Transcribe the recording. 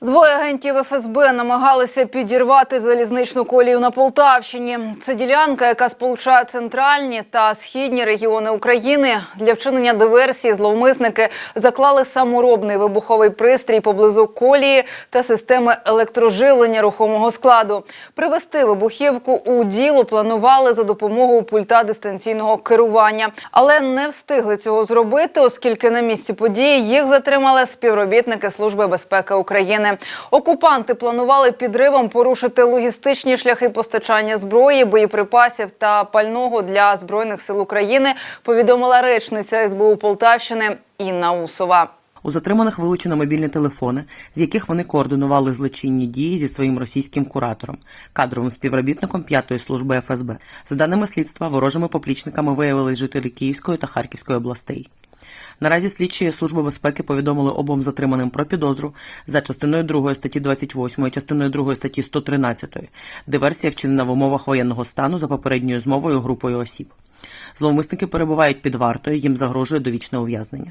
Двоє агентів ФСБ намагалися підірвати залізничну колію на Полтавщині. Це ділянка, яка сполучає центральні та східні регіони України. Для вчинення диверсії зловмисники заклали саморобний вибуховий пристрій поблизу колії та системи електроживлення рухомого складу. Привести вибухівку у діло планували за допомогою пульта дистанційного керування, але не встигли цього зробити, оскільки на місці події їх затримали співробітники Служби безпеки України. Окупанти планували підривом порушити логістичні шляхи постачання зброї, боєприпасів та пального для збройних сил України. Повідомила речниця СБУ Полтавщини Інна Усова. У затриманих вилучено мобільні телефони, з яких вони координували злочинні дії зі своїм російським куратором, кадровим співробітником п'ятої служби ФСБ. За даними слідства, ворожими поплічниками виявились жителі Київської та Харківської областей. Наразі слідчі Служби безпеки повідомили обом затриманим про підозру за частиною 2 статті 28 і частиною 2 статті 113. Диверсія вчинена в умовах воєнного стану за попередньою змовою групою осіб. Зловмисники перебувають під вартою, їм загрожує довічне ув'язнення.